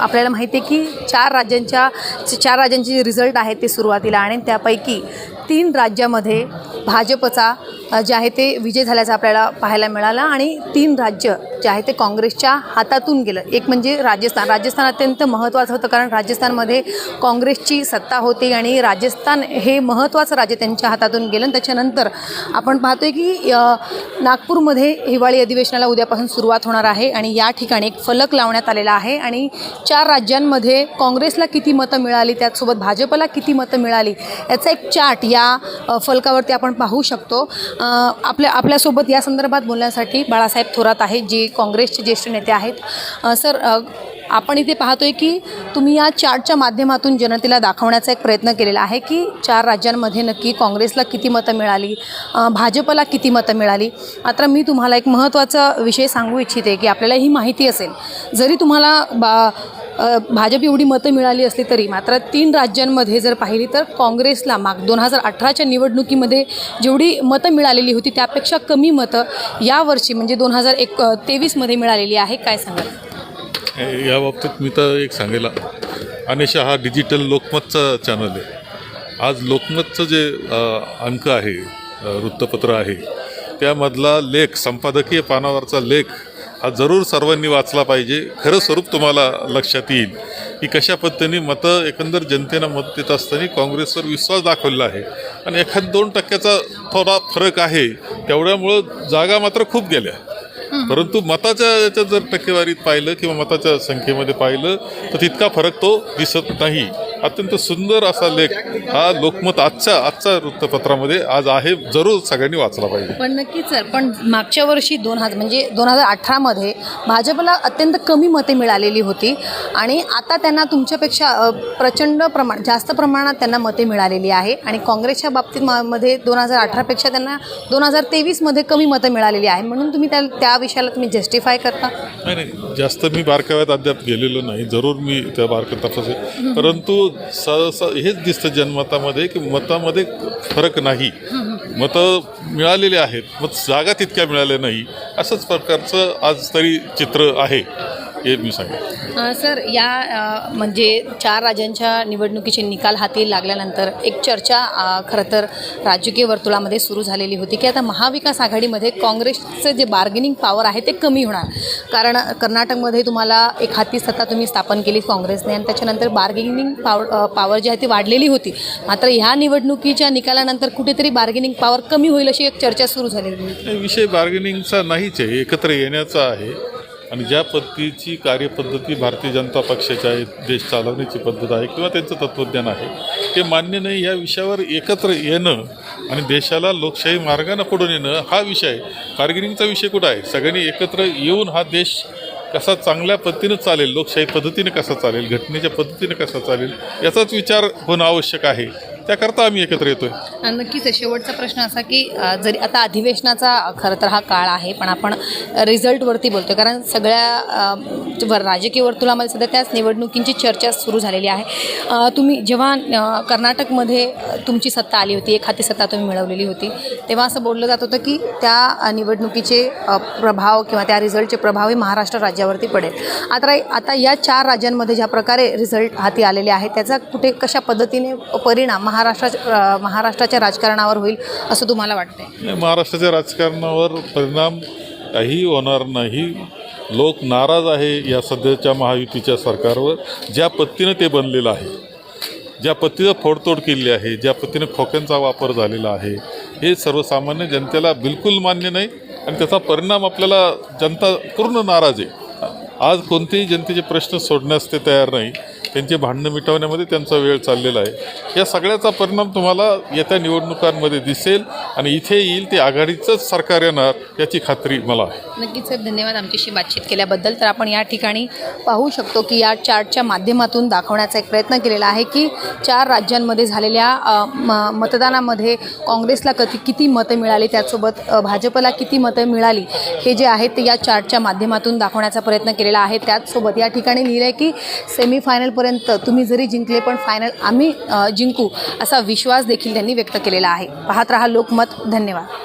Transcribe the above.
आपल्याला माहिती आहे की चार राज्यांच्या चार राज्यांचे जे रिझल्ट आहेत ते सुरुवातीला आणि त्यापैकी तीन राज्यामध्ये भाजपचा जे आहे ते विजय झाल्याचं आपल्याला पाहायला मिळाला आणि तीन राज्य जे आहे ते काँग्रेसच्या हातातून गेलं. एक म्हणजे राजस्थान. राजस्थान अत्यंत महत्त्वाचं होतं कारण राजस्थानमध्ये काँग्रेसची सत्ता होती आणि राजस्थान हे महत्त्वाचं राज्य त्यांच्या हातातून गेलं. त्याच्यानंतर आपण पाहतोय की नागपूरमध्ये हिवाळी अधिवेशनाला उद्यापासून सुरुवात होणार आहे आणि या ठिकाणी एक फलक लावण्यात आलेला आहे आणि चार राज्यांमध्ये काँग्रेसला किती मतं मिळाली त्याचसोबत भाजपला किती मतं मिळाली याचा एक चार्ट या फलकावरती आपण पाहू शकतो. आपल्या आपल्यासोबत या संदर्भात बोलण्यासाठी बाळासाहेब थोरात आहेत जे काँग्रेसचे ज्येष्ठ नेते आहेत. सर आपण इथे पाहतोय की तुम्ही या चार्टच्या माध्यमातून जनतेला दाखवण्याचा एक प्रयत्न केलेला आहे की चार राज्यांमध्ये नक्की काँग्रेसला किती मतं मिळाली भाजपला किती मतं मिळाली. मात्र मी तुम्हाला एक महत्त्वाचा विषय सांगू इच्छिते की आपल्याला ही माहिती असेल. जरी तुम्हाला बा भाजप एवढी मतं मिळाली असली तरी मात्र तीन राज्यांमध्ये जर पाहिली तर काँग्रेसला माग दोन हजार अठराच्या निवडणुकीमध्ये जेवढी मतं मिळालेली होती त्यापेक्षा कमी मतं यावर्षी म्हणजे दोन हजार एक तेवीसमध्ये मिळालेली आहे. काय सांगाल? या बाबतीत मी तर एक सांगेला. अनिशा हा डिजिटल लोकमतचा चॅनल आहे. आज लोकमतचं जे अंक आहे वृत्तपत्र आहे त्यामधला लेख संपादकीय पानावरचा लेख हा जरूर सर्वांनी वाचला पाहिजे. खरं स्वरूप तुम्हाला लक्षात येईल की कशा पद्धतीने मतं एकंदर जनतेनं मत देत असताना काँग्रेसवर विश्वास दाखवलेला आहे. आणि एखाद दोन टक्क्याचा थोडा फरक आहे तेवढ्यामुळं जागा मात्र खूप गेल्या. परंतु मताच्या याच्यात जर टक्केवारीत पाहिलं किंवा मताच्या संख्येमध्ये पाहिलं तर तितका फरक तो दिसत नाही. अत्यंत सुंदर असा लेख. हा लोकमत आजच्या आजच्या वृत्तपत्रामध्ये आज आहे. जरूर सगळ्यांनी वाचला पाहिजे. पण नक्कीच सर पण मागच्या वर्षी दोन हजार म्हणजे दोन हजार अठरामध्ये भाजपला अत्यंत कमी मते मिळालेली होती आणि आता त्यांना तुमच्यापेक्षा प्रचंड प्रमाण जास्त प्रमाणात त्यांना मते मिळालेली आहे आणि काँग्रेसच्या बाबतीत मध्ये दोन हजार अठरापेक्षा त्यांना दोन हजार तेवीसमध्ये कमी मतं मिळालेली आहे. म्हणून तुम्ही त्या त्या विषयाला तुम्ही जस्टिफाय करता? नाही नाही. जास्त मी बारकाव्यात अद्याप गेलेलो नाही. जरूर मी त्या बारकाव्यात परंतु सहसा हेच दिसतं जनमतामध्ये की मतामध्ये फरक नाही. मतं मिळालेले आहेत मग जागा तितक्या मिळाल्या नाही असंच प्रकारचं आज तरी चित्र आहे. हे मी सांगेन. अ, सर या अ, म्हणजे चार राज्यांच्या निवडणुकीचे निकाल हाती लागल्यानंतर एक चर्चा अ, खरं तर राजकीय वर्तुळामध्ये सुरू झालेली होती की आता महाविकास आघाडीमध्ये काँग्रेसचं जे बार्गेनिंग पॉवर आहे ते कमी होणार. कारण कर्नाटकमध्ये तुम्हाला एक हाती सत्ता तुम्ही स्थापन केली काँग्रेसने आणि त्याच्यानंतर बार्गेनिंग पॉवर पॉवर जी आहे ती वाढलेली होती. मात्र ह्या निवडणुकीच्या निकालानंतर कुठेतरी बार्गेनिंग पॉवर कमी होईल अशी एक चर्चा सुरू झालेली होती. विषय बार्गेनिंगचा नाहीच आहे एकत्र येण्याचा आहे. आणि ज्या पद्धतीची कार्यपद्धती भारतीय जनता पक्षाच्या आहे देश चालवण्याची पद्धत आहे किंवा त्यांचं तत्त्वज्ञान आहे ते मान्य नाही या विषयावर एकत्र येणं आणि देशाला लोकशाही मार्गानं पुढून येणं हा विषय कारगिरींचा विषय कुठं आहे? सगळ्यांनी एकत्र येऊन हा देश कसा चांगल्या पद्धतीनं चालेल लोकशाही पद्धतीने कसा चालेल घटनेच्या पद्धतीने कसा चालेल याचाच विचार होणं आवश्यक आहे. त्याकरता आम्ही एकत्र येतोय. नक्कीच आहे. शेवटचा प्रश्न असा की अ, जरी आता अधिवेशनाचा खरं तर हा काळ आहे पण आपण रिझल्टवरती बोलतो कारण सगळ्या अ, म्हणजे वर- राजकीय वर्तुळामध्ये सध्या त्याच निवडणुकींची चर्चा सुरू झालेली आहे. अ, तुम्ही जेव्हा अ, कर्नाटकमध्ये तुमची सत्ता आली होती एक हाती सत्ता तुम्ही मिळवलेली होती तेव्हा असं बोललं जात होतं की त्या निवडणुकीचे अ, प्रभाव किंवा त्या रिझल्टचे प्रभाव हे महाराष्ट्र राज्यावरती पडेल. आता आता या चार राज्यांमध्ये ज्या प्रकारे रिझल्ट हाती आलेले आहेत त्याचा कुठे कशा पद्धतीने परिणाम महाराष्ट्राच्या महाराष्ट्राच्या राजकारणावर होईल असं तुम्हाला वाटतंय? महाराष्ट्राच्या राजकारणावर परिणाम काही होणार नाही. लोक नाराज आहे या सध्याच्या महायुतीच्या सरकारवर. ज्या पद्धतीनं ते बनलेलं आहे ज्या पद्धतीनं फोडतोड केली आहे ज्या पद्धतीनं खोक्यांचा वापर झालेला आहे हे सर्वसामान्य जनतेला बिलकुल मान्य नाही आणि त्याचा परिणाम आपल्याला जनता पूर्ण नाराज आहे. आज कोणतेही जनतेचे प्रश्न सोडण्यास ते तयार नाही. त्यांचे भांडणं मिटवण्यामध्ये त्यांचा वेळ चाललेला आहे. या सगळ्याचा परिणाम तुम्हाला येत्या निवडणुकांमध्ये दिसेल आणि इथे येईल ते आघाडीचंच सरकार येणार याची खात्री मला आहे. नक्कीच सर धन्यवाद आमच्याशी बातचीत केल्याबद्दल. तर आपण या ठिकाणी पाहू शकतो की या चार्टच्या माध्यमातून दाखवण्याचा एक प्रयत्न केलेला आहे की चार राज्यांमध्ये झालेल्या म मतदानामध्ये काँग्रेसला कधी किती मतं मिळाली त्यासोबत भाजपला किती मतं मिळाली हे जे आहे ते या चार्टच्या माध्यमातून दाखवण्याचा प्रयत्न केलेला आहे. त्याचसोबत या ठिकाणी लिहिलं आहे की सेमीफायनल सेमीफायनलपर्यंत तुम्ही जरी जिंकले पण फायनल आम्ही जिंकू असा विश्वास देखील त्यांनी व्यक्त केलेला आहे. पाहत रहा लोकमत. धन्यवाद.